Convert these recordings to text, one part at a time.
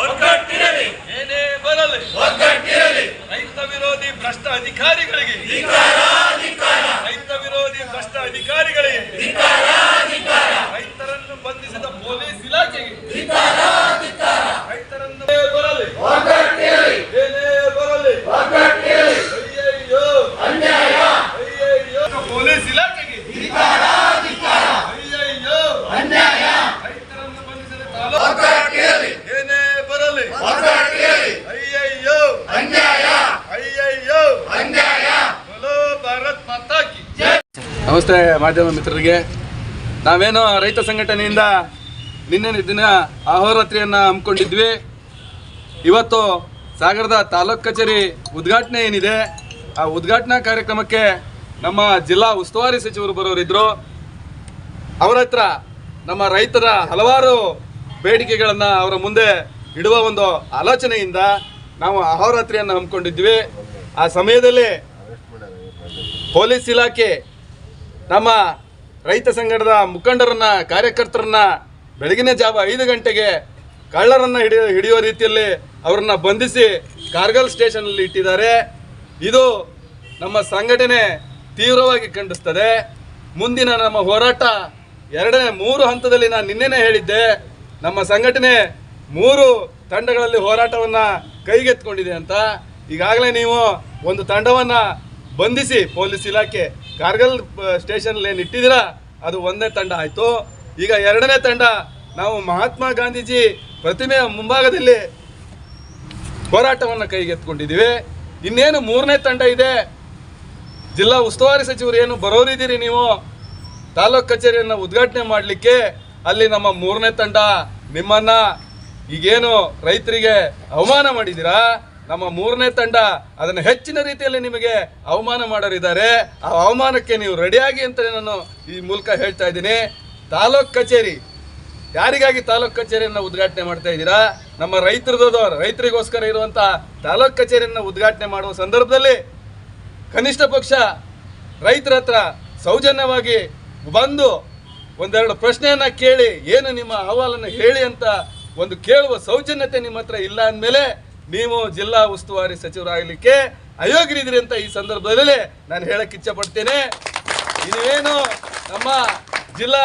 ಒಗ್ಗಟ್ಟಿರಲಿ. ಏನೇ ಬರಲಿ ಒಗ್ಗಟ್ಟಿರಲಿ. ರೈತ ವಿರೋಧಿ ಭ್ರಷ್ಟ ಅಧಿಕಾರಿಗಳಿಗೆ ರೈತ ವಿರೋಧಿ ಭ್ರಷ್ಟ ಅಧಿಕಾರಿಗಳಿಗೆ ರೈತರನ್ನು ಬಂಧಿಸಿದ ಪೊಲೀಸ್ ಇಲಾಖೆಗೆ ರೈತರನ್ನು ಏನೇ ಬರಲಿ ಒಗ್ಗಟ್ಟಿರಲಿ ಏನೇ ಬರಲಿ ಒಗ್ಗಟ್ಟಿರಲಿ ಅಯ್ಯಯ್ಯೋ ಅನ್ಯಾಯ ಅಯ್ಯಯ್ಯೋ ಪೊಲೀಸ್ ಇಲಾಖೆಗೆ ಅಯ್ಯಯ್ಯೋ ಅನ್ಯಾಯ ರೈತರನ್ನು ಬಂಧಿಸಿದ ತಾಲೂಕು ಒಗ್ಗಟ್ಟಿರಲಿ ಏನೇ ಬರಲಿ ಒಗ್ಗಟ್ಟಿರಲಿ ಅಯ್ಯಯ್ಯೋ ಅನ್ಯಾಯ ಅಯ್ಯಯ್ಯೋ ಅನ್ಯಾಯ ಬಲೋ ಭಾರತ್ ಮಾತಾ ಕಿ ನಮಸ್ತೆ ಮಾಧ್ಯಮ ಮಿತ್ರರಿಗೆ. ನಾವೇನು ರೈತ ಸಂಘಟನೆಯಿಂದ ನಿನ್ನೆ ದಿನ ಅಹೋರಾತ್ರಿಯನ್ನು ಹಮ್ಮಿಕೊಂಡಿದ್ವಿ. ಇವತ್ತು ಸಾಗರದ ತಾಲೂಕ್ ಕಚೇರಿ ಉದ್ಘಾಟನೆ ಏನಿದೆ, ಆ ಉದ್ಘಾಟನಾ ಕಾರ್ಯಕ್ರಮಕ್ಕೆ ನಮ್ಮ ಜಿಲ್ಲಾ ಉಸ್ತುವಾರಿ ಸಚಿವರು ಬರೋರಿದ್ದರು ಅವರ ಹತ್ರ ನಮ್ಮ ರೈತರ ಹಲವಾರು ಬೇಡಿಕೆಗಳನ್ನು ಅವರ ಮುಂದೆ ಇಡುವ ಒಂದು ಆಲೋಚನೆಯಿಂದ ನಾವು ಅಹೋರಾತ್ರಿಯನ್ನು ಹಮ್ಮಿಕೊಂಡಿದ್ವಿ. ಆ ಸಮಯದಲ್ಲಿ ಪೊಲೀಸ್ ಇಲಾಖೆ ನಮ್ಮ ರೈತ ಸಂಘಟದ ಮುಖಂಡರನ್ನ, ಕಾರ್ಯಕರ್ತರನ್ನ ಬೆಳಗಿನ ಜಾವ ಐದು ಗಂಟೆಗೆ ಕಳ್ಳರನ್ನ ಹಿಡಿಯೋ ಹಿಡಿಯೋ ರೀತಿಯಲ್ಲಿ ಅವರನ್ನ ಬಂಧಿಸಿ ಕಾರ್ಗಲ್ ಸ್ಟೇಷನಲ್ಲಿ ಇಟ್ಟಿದ್ದಾರೆ. ಇದು ನಮ್ಮ ಸಂಘಟನೆ ತೀವ್ರವಾಗಿ ಖಂಡಿಸ್ತದೆ. ಮುಂದಿನ ನಮ್ಮ ಹೋರಾಟ ಎರಡನೇ ಮೂರು ಹಂತದಲ್ಲಿ ನಾನು ನಿನ್ನೆನೇ ಹೇಳಿದ್ದೆ. ನಮ್ಮ ಸಂಘಟನೆ ಮೂರು ತಂಡಗಳಲ್ಲಿ ಹೋರಾಟವನ್ನು ಕೈಗೆತ್ಕೊಂಡಿದೆ ಅಂತ. ಈಗಾಗಲೇ ನೀವು ಒಂದು ತಂಡವನ್ನು ಬಂಧಿಸಿ ಪೊಲೀಸ್ ಇಲಾಖೆ ಕಾರ್ಗಲ್ ಸ್ಟೇಷನ್ ಏನು ಇಟ್ಟಿದ್ದೀರಾ? ಅದು ಒಂದನೇ ತಂಡ ಆಯಿತು. ಈಗ ಎರಡನೇ ತಂಡ ನಾವು ಮಹಾತ್ಮ ಗಾಂಧೀಜಿ ಪ್ರತಿಮೆಯ ಮುಂಭಾಗದಲ್ಲಿ ಹೋರಾಟವನ್ನು ಕೈಗೆತ್ಕೊಂಡಿದ್ದೀವಿ ಇನ್ನೇನು ಮೂರನೇ ತಂಡ ಇದೆ? ಜಿಲ್ಲಾ ಉಸ್ತುವಾರಿ ಸಚಿವರು ಏನು ಬರೋರಿದ್ದೀರಿ ನೀವು? ತಾಲೂಕ್ ಕಚೇರಿಯನ್ನು ಉದ್ಘಾಟನೆ ಮಾಡಲಿಕ್ಕೆ ಅಲ್ಲಿ ನಮ್ಮ ಮೂರನೇ ತಂಡ ನಿಮ್ಮನ್ನ ಈಗೇನು ರೈತರಿಗೆ ಅವಮಾನ ಮಾಡಿದ್ದೀರಾ? ನಮ್ಮ ಮೂರನೇ ತಂಡ ಅದನ್ನು ಹೆಚ್ಚಿನ ರೀತಿಯಲ್ಲಿ ನಿಮಗೆ ಅವಮಾನ ಮಾಡೋರಿದ್ದಾರೆ. ಆ ಅವಮಾನಕ್ಕೆ ನೀವು ರೆಡಿಯಾಗಿ ಅಂತ ನಾನು ಈ ಮೂಲಕ ಹೇಳ್ತಾ ಇದ್ದೀನಿ. ತಾಲೂಕ್ ಕಚೇರಿ, ಯಾರಿಗಾಗಿ ತಾಲೂಕ್ ಕಚೇರಿಯನ್ನು ಉದ್ಘಾಟನೆ ಮಾಡ್ತಾ ಇದ್ದೀರಾ? ನಮ್ಮ ರೈತರದ್ದು ರೈತರಿಗೋಸ್ಕರ ಇರುವಂಥ ತಾಲೂಕ್ ಕಚೇರಿಯನ್ನು ಉದ್ಘಾಟನೆ ಮಾಡುವ ಸಂದರ್ಭದಲ್ಲಿ ಕನಿಷ್ಠ ಪಕ್ಷ ರೈತರ ಹತ್ರ ಸೌಜನ್ಯವಾಗಿ ಬಂದು ಒಂದೆರಡು ಪ್ರಶ್ನೆಯನ್ನ ಕೇಳಿ, ಏನು ನಿಮ್ಮ ಅಹವಾಲನ್ನು ಹೇಳಿ ಅಂತ ಒಂದು ಕೇಳುವ ಸೌಜನ್ಯತೆ ನಿಮ್ಮ ಹತ್ರ ಇಲ್ಲ ಅಂದಮೇಲೆ ನೀವು ಜಿಲ್ಲಾ ಉಸ್ತುವಾರಿ ಸಚಿವರಾಗಲಿಕ್ಕೆ ಅಯೋಗ್ಯರಿದ್ದೀರಿ ಅಂತ ಈ ಸಂದರ್ಭದಲ್ಲಿ ನಾನು ಹೇಳಕ್ಕೆ ಇಚ್ಛಪಡ್ತೇನೆ. ಇದೇನು ನಮ್ಮ ಜಿಲ್ಲಾ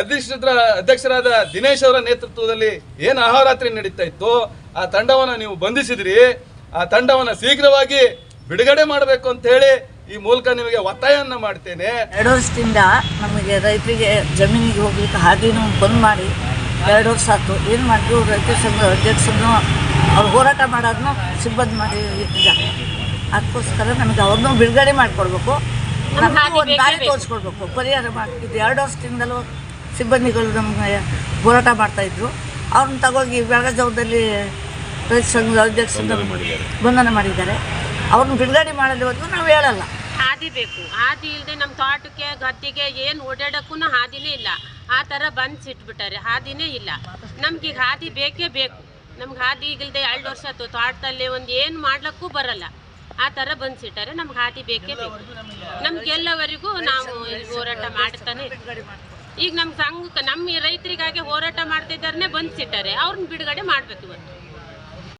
ಅಧ್ಯಕ್ಷರ ಅಧ್ಯಕ್ಷರಾದ ದಿನೇಶ್ ಅವರ ನೇತೃತ್ವದಲ್ಲಿ ಏನು ಅಹೋರಾತ್ರಿ ನಡೀತಾ ಇತ್ತು? ಆ ತಂಡವನ್ನು ನೀವು ಬಂಧಿಸಿದ್ರಿ. ಆ ತಂಡವನ್ನು ಶೀಘ್ರವಾಗಿ ಬಿಡುಗಡೆ ಮಾಡಬೇಕು ಅಂತ ಹೇಳಿ ಈ ಮೂಲಕ ನಿಮಗೆ ಒತ್ತಾಯವನ್ನು ಮಾಡ್ತೇನೆ. ಎರಡು ವರ್ಷದಿಂದ ನಮಗೆ ರೈತರಿಗೆ ಜಮೀನಿಗೆ ಹೋಗ್ಲಿಕ್ಕೆ ಹಾದಿನೂ ಬಂದ್ ಮಾಡಿ ಎರಡು ವರ್ಷ ಆಯ್ತು. ಏನು ಮಾಡಿದ್ರು ರೈತ ಸಂಘ ಅಧ್ಯಕ್ಷರನ್ನು ಅವ್ರು ಹೋರಾಟ ಮಾಡೋದನ್ನು ಸಿಬ್ಬಂದಿ ಮಾಡಿ ಇಟ್ಟಿದ್ದಾರೆ ಅದಕ್ಕೋಸ್ಕರ ನಮಗೆ ಅವ್ರನ್ನೂ ಬಿಡುಗಡೆ ಮಾಡಿಕೊಡ್ಬೇಕು. ನಮಗೂ ಒಂದು ದಾರಿ ತೋರಿಸ್ಕೊಡ್ಬೇಕು. ಪರಿಹಾರ ಮಾಡಿ. ಇದು ಎರಡು ವರ್ಷದಿಂದಲೂ ಸಿಬ್ಬಂದಿಗಳು ನಮಗೆ ಹೋರಾಟ ಮಾಡ್ತಾಯಿದ್ರು ಅವ್ರನ್ನ ತಗೋಗಿ ಬೆಳಗಾಜಾವದಲ್ಲಿ ರೈತ ಸಂಘದ ಅಧ್ಯಕ್ಷರನ್ನು ಬಂಧನ ಮಾಡಿದ್ದಾರೆ. ಅವ್ರನ್ನ ಬಿಡುಗಡೆ ಮಾಡಲು ಇವತ್ತು ನಾವು ಹೇಳಲ್ಲ. ಹಾದಿ ಬೇಕು. ಹಾದಿ ಇಲ್ಲದೆ ನಮ್ಮ ತೋಟಕ್ಕೆ, ಗದ್ದೆಗೆ ಏನು ಓಡಾಡೋಕ್ಕೂ ಹಾದಿನೇ ಇಲ್ಲ. ಆ ಥರ ಬಂದ್ ಸಿಟ್ಬಿಟ್ಟಾರೆ. ಹಾದಿನೇ ಇಲ್ಲ. ನಮ್ಗೆ ಈಗ ಹಾದಿ ಬೇಕೇ ಬೇಕು. ನಮ್ಗೆ ಹಾದಿ ಇಲ್ದೆ ಎರಡು ವರ್ಷ ಆಯ್ತು. ತೋಟದಲ್ಲಿ ಒಂದು ಏನು ಮಾಡ್ಲಿಕ್ಕೂ ಬರಲ್ಲ. ಆ ಥರ ಬಂದ್ಸಿಟ್ಟಾರೆ ನಮ್ಗೆ ಹಾದಿ ಬೇಕೇ ಬೇಕು. ನಮ್ಗೆಲ್ಲವರೆಗೂ ನಾವು ಹೋರಾಟ ಮಾಡ್ತಾನೆ ಈಗ ನಮ್ಮ ಸಂಘಕ್ಕೆ ನಮ್ಮ ರೈತರಿಗಾಗಿ ಹೋರಾಟ ಮಾಡ್ತಿದ್ದಾರನೇ ಬಂದ್ಸಿಟ್ಟಾರೆ ಅವ್ರನ್ನ ಬಿಡುಗಡೆ ಮಾಡ್ಬೇಕು ಇವತ್ತು.